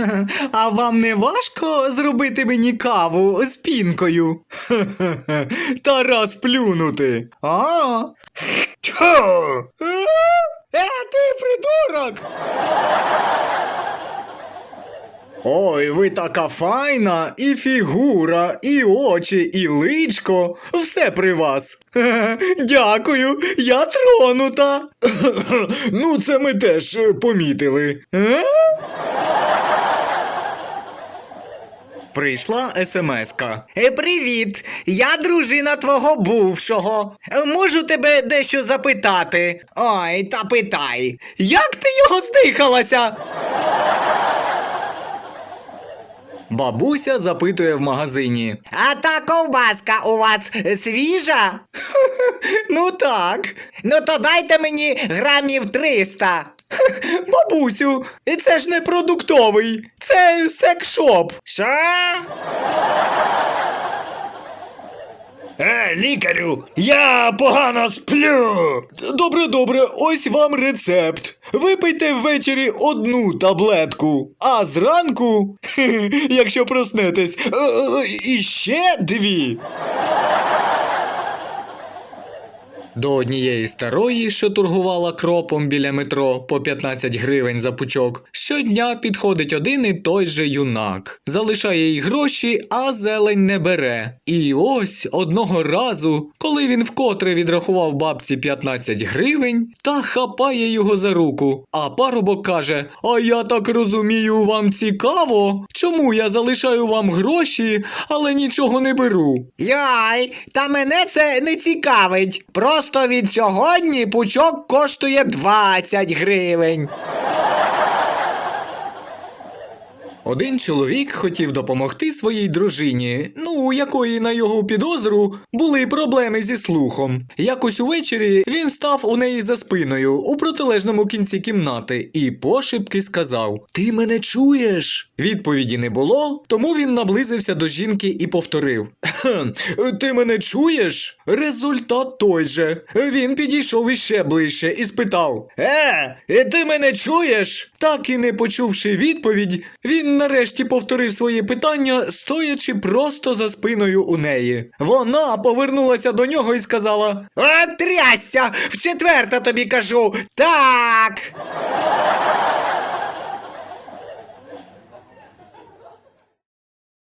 А вам не важко зробити мені каву з пінкою? Та раз плюнути. А? Е, ти придурок! Ой, ви така файна, і фігура, і очі, і личко. Все при вас. Дякую, я тронута. ну, це ми теж е, помітили. Е? Прийшла смска. Е, привіт! Я дружина твого бувшого. Е, Можу тебе дещо запитати. Ой, та питай. Як ти його здихалася? Бабуся запитує в магазині. А та ковбаска у вас свіжа? ну так. Ну то дайте мені грамів 300. Бабусю, це ж не продуктовий, це секшоп. Що? Е, лікарю, я погано сплю. Добре, добре, ось вам рецепт. Випийте ввечері одну таблетку, а зранку, якщо проснетесь, е, е, іще дві. До однієї старої, що торгувала кропом біля метро по 15 гривень за пучок, щодня підходить один і той же юнак. Залишає їй гроші, а зелень не бере. І ось одного разу, коли він вкотре відрахував бабці 15 гривень, та хапає його за руку. А парубок каже: А я так розумію, вам цікаво? Чому я залишаю вам гроші, але нічого не беру? Яй, та мене це не цікавить. Просто від сьогодні пучок коштує 20 гривень. Один чоловік хотів допомогти своїй дружині, ну у якої на його підозру були проблеми зі слухом. Якось увечері він став у неї за спиною у протилежному кінці кімнати і пошепки сказав: Ти мене чуєш? Відповіді не було, тому він наблизився до жінки і повторив: Ти мене чуєш? Результат той же. Він підійшов іще ближче і спитав: Е, ти мене чуєш? Так і не почувши відповідь, він нарешті повторив своє питання, стоячи просто за спиною у неї. Вона повернулася до нього і сказала: Отрясся! В четверта тобі кажу. Так.